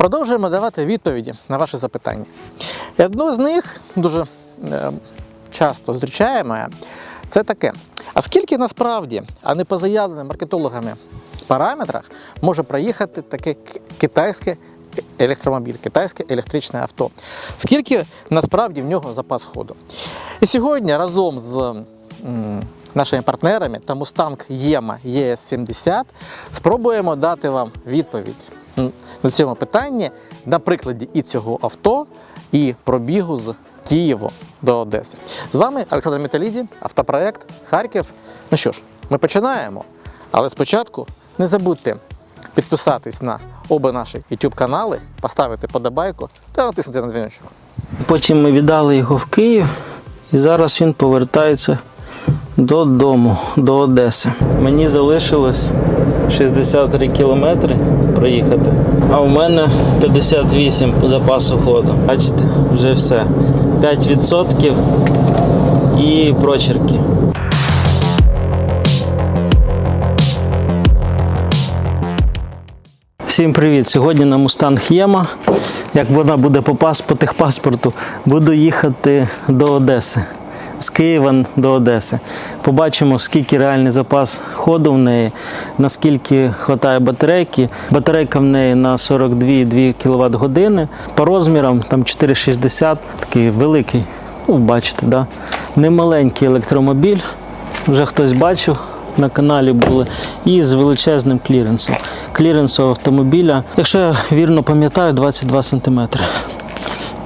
Продовжуємо давати відповіді на ваші запитання. І одну з них дуже е, часто зустрічаємо. Це таке. А скільки насправді, а не по заявленим маркетологами параметрах, може проїхати таке китайське електромобіль, китайське електричне авто? Скільки насправді в нього запас ходу? І сьогодні разом з нашими партнерами та Mustang Yema ES70 спробуємо дати вам відповідь на цьому питанні на прикладі і цього авто, і пробігу з Києва до Одеси. З вами Олександр Металіді, автопроект Харків. Ну що ж, ми починаємо. Але спочатку не забудьте підписатись на оба наші YouTube канали, поставити подобайку та натиснути на дзвіночок. Потім ми віддали його в Київ, і зараз він повертається додому, до Одеси. Мені залишилось 63 кілометри проїхати, а в мене 58 запасу ходу. Бачите, вже все. 5% і прочерки. Всім привіт! Сьогодні на Mustang Єма. Як вона буде по, пас, по техпаспорту, буду їхати до Одеси. З Києва до Одеси. Побачимо, скільки реальний запас ходу в неї, наскільки вистачає батарейки. Батарейка в неї на 42,2 кВт години. По розмірам там 4,60, такий великий. Ну, бачите, да? немаленький електромобіль. Вже хтось бачив, на каналі були, і з величезним кліренсом. Кліренс у автомобіля, якщо я вірно пам'ятаю, 22 см.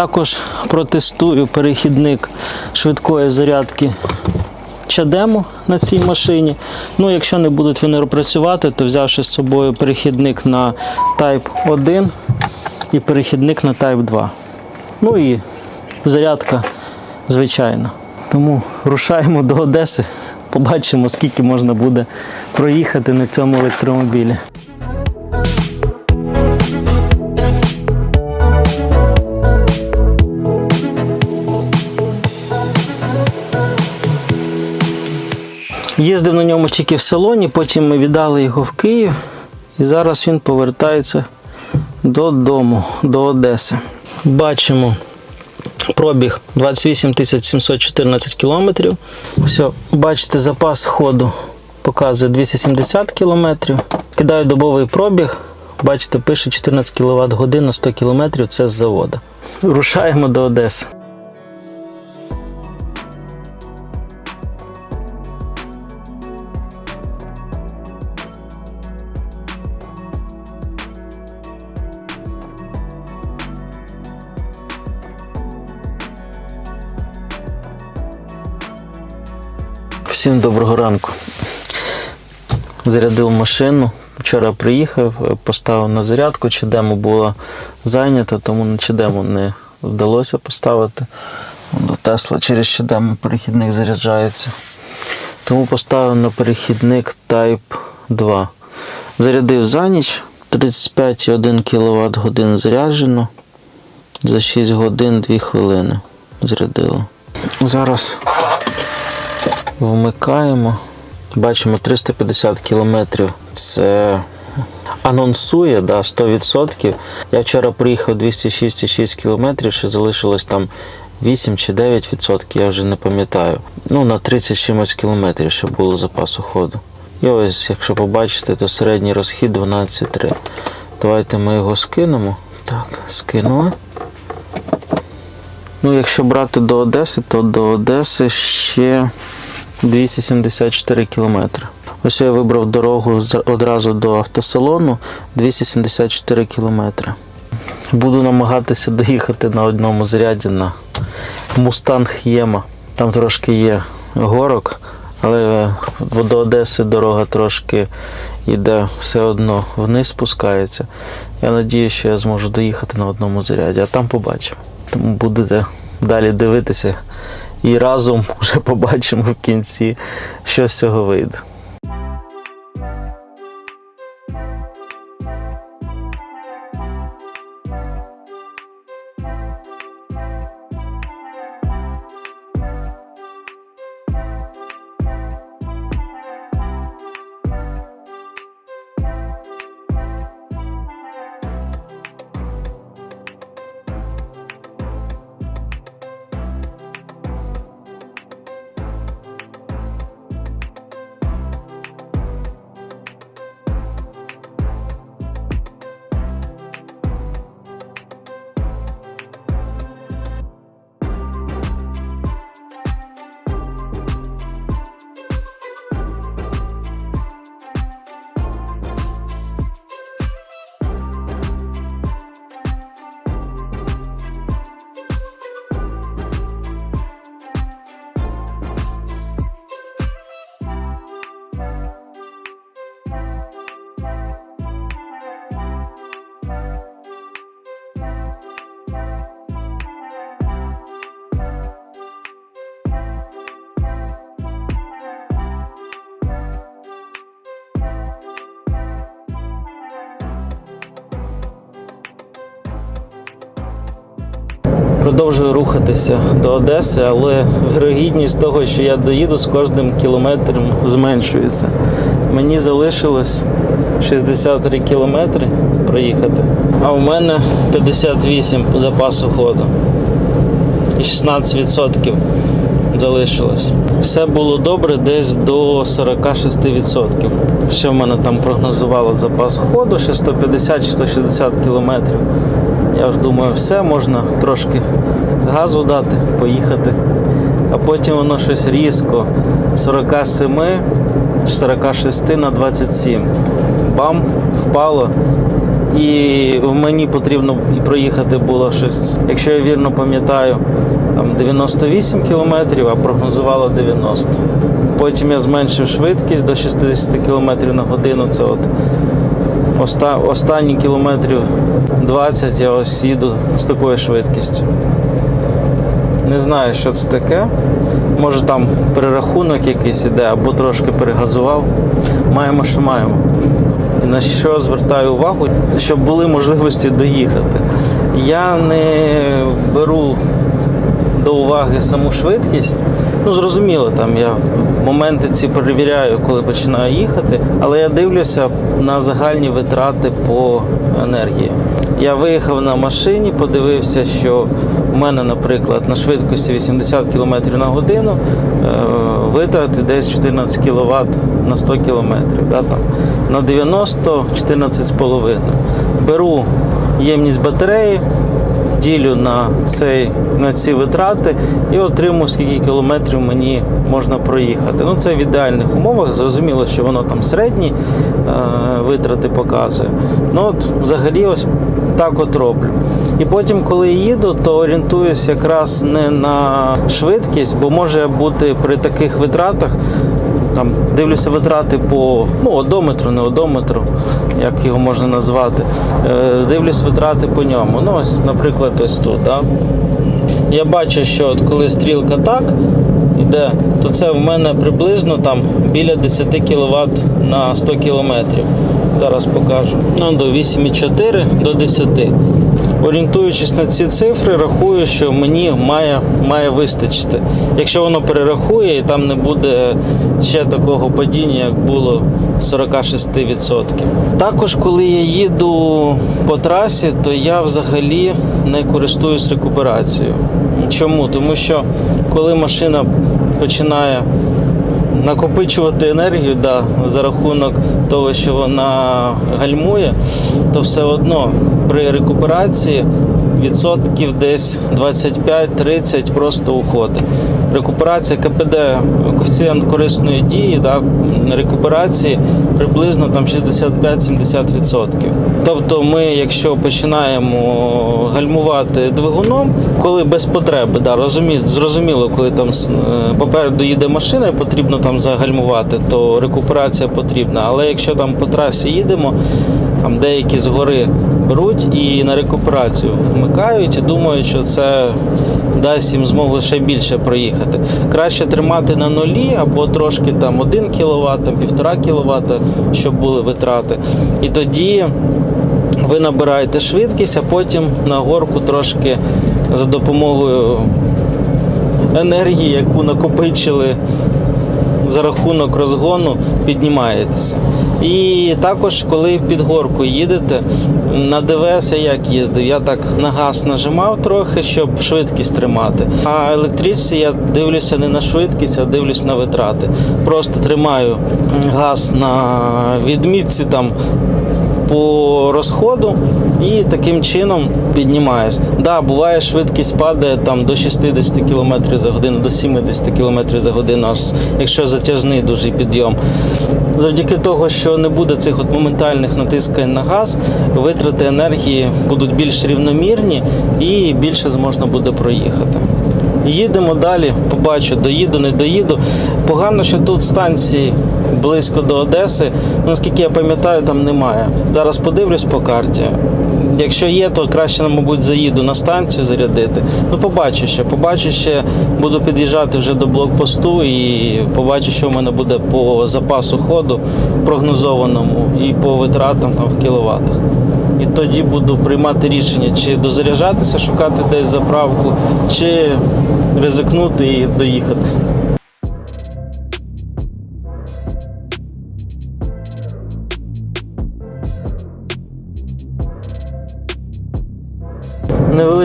Також протестую перехідник швидкої зарядки чадему на цій машині. Ну, якщо не будуть вони працювати, то взявши з собою перехідник на Type 1 і перехідник на Type 2. Ну і зарядка звичайна. Тому рушаємо до Одеси, побачимо, скільки можна буде проїхати на цьому електромобілі. Їздив на ньому тільки в салоні, потім ми віддали його в Київ, і зараз він повертається додому, до Одеси. Бачимо пробіг 28 714 кілометрів. Все, бачите, запас ходу показує 270 кілометрів. Кидаю добовий пробіг. Бачите, пише 14 кВт годин на 100 кілометрів. Це з заводу. Рушаємо до Одеси. Всім доброго ранку. Зарядив машину. Вчора приїхав, поставив на зарядку, чедемо була зайнята, тому на чедему не вдалося поставити. До Тесла через чедему перехідник заряджається. Тому поставив на перехідник Type 2. Зарядив за ніч 35,1 кВт годин заряджено. За 6 годин 2 хвилини зарядило. Зараз вмикаємо. Бачимо 350 кілометрів. Це анонсує да, 100%. Я вчора приїхав 206,6 кілометрів, ще залишилось там 8 чи 9%, я вже не пам'ятаю. Ну, на 30 чимось кілометрів ще було запасу ходу. І ось, якщо побачите, то середній розхід 12,3. Давайте ми його скинемо. Так, скинули. Ну, якщо брати до Одеси, то до Одеси ще 274 кілометри. Ось я вибрав дорогу одразу до автосалону 274 кілометри. Буду намагатися доїхати на одному заряді на Мустанг Єма. Там трошки є горок, але до Одеси дорога трошки йде все одно вниз спускається. Я надію, що я зможу доїхати на одному заряді, а там побачимо. Тому будете далі дивитися і разом вже побачимо в кінці, що з цього вийде. Продовжую рухатися до Одеси, але вирогідність того, що я доїду з кожним кілометром зменшується. Мені залишилось 63 кілометри проїхати, а в мене 58 запасу ходу і 16% залишилось. Все було добре десь до 46%. Ще в мене там прогнозувало запас ходу, ще 150-160 кілометрів. Я ж думаю, все, можна трошки газу дати, поїхати. А потім воно щось різко. з 47 46 на 27. Бам, впало. І мені потрібно проїхати було щось, якщо я вірно пам'ятаю, там 98 кілометрів, а прогнозувало 90. Потім я зменшив швидкість до 60 кілометрів на годину. Це от оста, останні кілометрів 20 я ось їду з такою швидкістю. Не знаю, що це таке. Може там перерахунок якийсь іде, або трошки перегазував. Маємо, що маємо. І на що звертаю увагу, щоб були можливості доїхати. Я не беру до уваги саму швидкість. Ну, зрозуміло, там я моменти ці перевіряю, коли починаю їхати, але я дивлюся на загальні витрати по енергії. Я виїхав на машині, подивився, що у мене, наприклад, на швидкості 80 км на годину е, витрати десь 14 кВт на 100 км. Да, там. На 90 14,5. Беру ємність батареї, ділю на, цей, на ці витрати і отримую, скільки кілометрів мені можна проїхати. Ну, це в ідеальних умовах. Зрозуміло, що воно там середні е, витрати показує. Ну, от взагалі, ось так от роблю. І потім, коли їду, то орієнтуюсь якраз не на швидкість, бо може бути при таких витратах. Там дивлюся витрати по ну, одометру, не одометру, як його можна назвати. Е, дивлюсь витрати по ньому. Ну, ось, наприклад, ось тут. Да? Я бачу, що от коли стрілка так йде, то це в мене приблизно там біля 10 кВт на 100 км. Зараз покажу. Ну, до 8,4 до 10. Орієнтуючись на ці цифри, рахую, що мені має, має вистачити. Якщо воно перерахує і там не буде ще такого падіння, як було 46%. Також, коли я їду по трасі, то я взагалі не користуюсь рекуперацією. Чому? Тому що коли машина починає накопичувати енергію да, за рахунок того, що вона гальмує, то все одно при рекуперації відсотків десь 25-30 просто уходить. Рекуперація КПД, коефіцієнт корисної дії, да, рекуперації приблизно там 65-70%. Тобто ми, якщо починаємо гальмувати двигуном, коли без потреби, да, розумі, зрозуміло, коли там е, попереду їде машина і потрібно там загальмувати, то рекуперація потрібна. Але якщо там по трасі їдемо, там деякі згори беруть і на рекуперацію вмикають і думають, що це дасть їм змогу ще більше проїхати. Краще тримати на нулі або трошки там 1 кВт, там 1,5 кВт, щоб були витрати. І тоді ви набираєте швидкість, а потім на горку трошки за допомогою енергії, яку накопичили за рахунок розгону піднімається. І також, коли під горку їдете, на ДВС як їздив, я так на газ нажимав трохи, щоб швидкість тримати. А електричці я дивлюся не на швидкість, а дивлюсь на витрати. Просто тримаю газ на відмітці там по розходу і таким чином піднімаюсь. Да, буває, швидкість падає там до 60 км за годину, до 70 км за годину, аж якщо затяжний дуже підйом. Завдяки того, що не буде цих от моментальних натискань на газ, витрати енергії будуть більш рівномірні і більше зможна буде проїхати. Їдемо далі, побачу, доїду, не доїду. Погано, що тут станції близько до Одеси. Наскільки я пам'ятаю, там немає. Зараз подивлюсь по карті. Якщо є, то краще, мабуть, заїду на станцію зарядити. Ну, побачу ще. Побачу ще, буду під'їжджати вже до блокпосту і побачу, що в мене буде по запасу ходу прогнозованому і по витратам там в кіловатах. І тоді буду приймати рішення, чи дозаряджатися, шукати десь заправку, чи ризикнути і доїхати.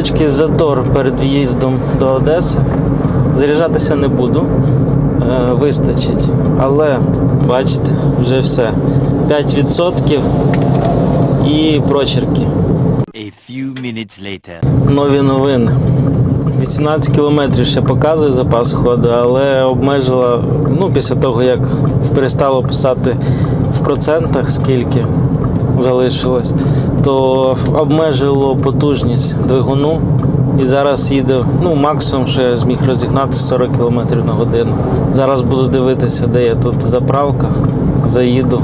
Невеличкий затор перед в'їздом до Одеси. Заряджатися не буду, е, вистачить. Але бачите, вже все. 5% і прочерки. A few minutes later. Нові новини. 18 кілометрів ще показує запас ходу, але обмежила, ну, після того, як перестало писати в процентах, скільки залишилось, то обмежило потужність двигуну. І зараз їде, ну, максимум, що я зміг розігнати 40 км на годину. Зараз буду дивитися, де є тут заправка, заїду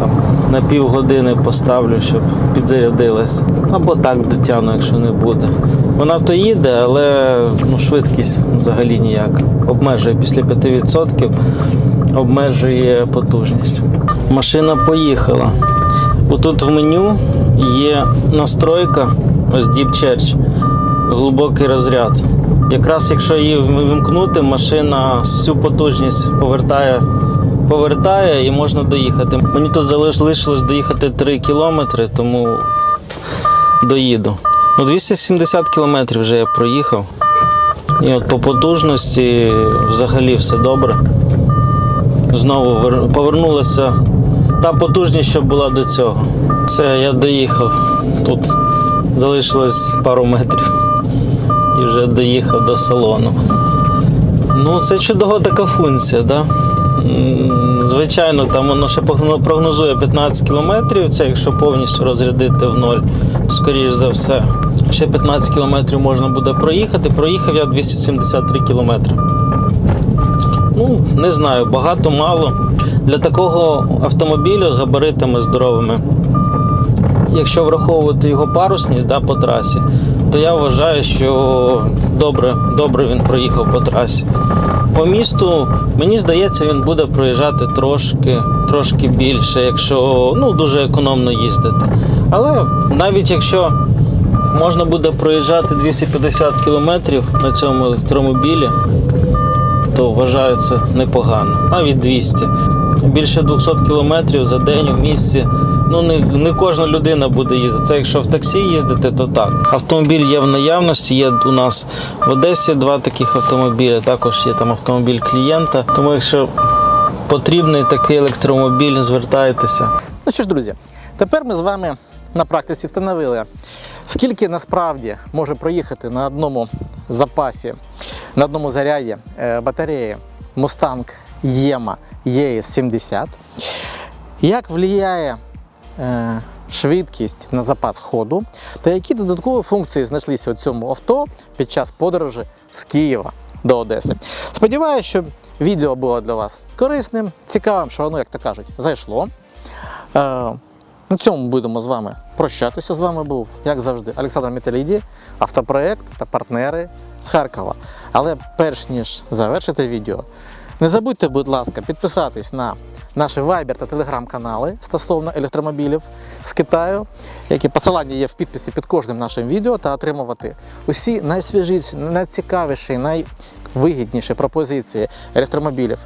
там на півгодини поставлю, щоб підзарядилась. Або так дотягну, якщо не буде. Вона то їде, але ну, швидкість взагалі ніяк. Обмежує після 5%, обмежує потужність. Машина поїхала. Отут в меню є настройка, ось Deep Charge, глибокий розряд. Якраз якщо її вимкнути, машина всю потужність повертає повертає і можна доїхати. Мені тут залишилось доїхати 3 кілометри, тому доїду. Ну, 270 кілометрів вже я проїхав. І от по потужності взагалі все добре. Знову повернулася та потужність, що була до цього. Це я доїхав. Тут залишилось пару метрів і вже доїхав до салону. Ну, це чудова така функція, да? Звичайно, там воно ще прогнозує 15 кілометрів, це якщо повністю розрядити в ноль, скоріш за все. Ще 15 кілометрів можна буде проїхати. Проїхав я 273 кілометри. Ну, не знаю, багато, мало. Для такого автомобіля габаритами здоровими якщо враховувати його парусність да, по трасі, то я вважаю, що добре, добре він проїхав по трасі. По місту, мені здається, він буде проїжджати трошки, трошки більше, якщо ну, дуже економно їздити. Але навіть якщо можна буде проїжджати 250 кілометрів на цьому електромобілі, то вважаю це непогано. Навіть 200. Більше 200 кілометрів за день у місті. Ну не, не кожна людина буде їздити. Це якщо в таксі їздити, то так. Автомобіль є в наявності. Є у нас в Одесі два таких автомобілі. Також є там автомобіль клієнта. Тому якщо потрібний такий електромобіль, звертайтеся. Ну що ж, друзі, тепер ми з вами на практиці встановили, скільки насправді може проїхати на одному запасі, на одному заряді е, батареї Mustang Yema ES70, як впливає е, швидкість на запас ходу та які додаткові функції знайшлися у цьому авто під час подорожі з Києва до Одеси. Сподіваюся, що відео було для вас корисним, цікавим, що воно, як то кажуть, зайшло. Е, на цьому будемо з вами прощатися. З вами був, як завжди, Олександр Металіді, автопроект та партнери з Харкова. Але перш ніж завершити відео, не забудьте, будь ласка, підписатись на наші Viber та Telegram канали стосовно електромобілів з Китаю, які посилання є в підписі під кожним нашим відео, та отримувати усі найсвіжіші, найцікавіші, найвигідніші пропозиції електромобілів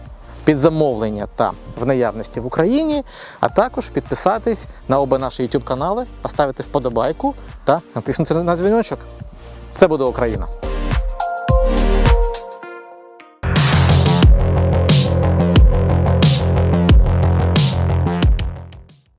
під замовлення та в наявності в Україні, а також підписатись на оба наші YouTube канали, поставити вподобайку та натиснути на дзвіночок. Все буде Україна!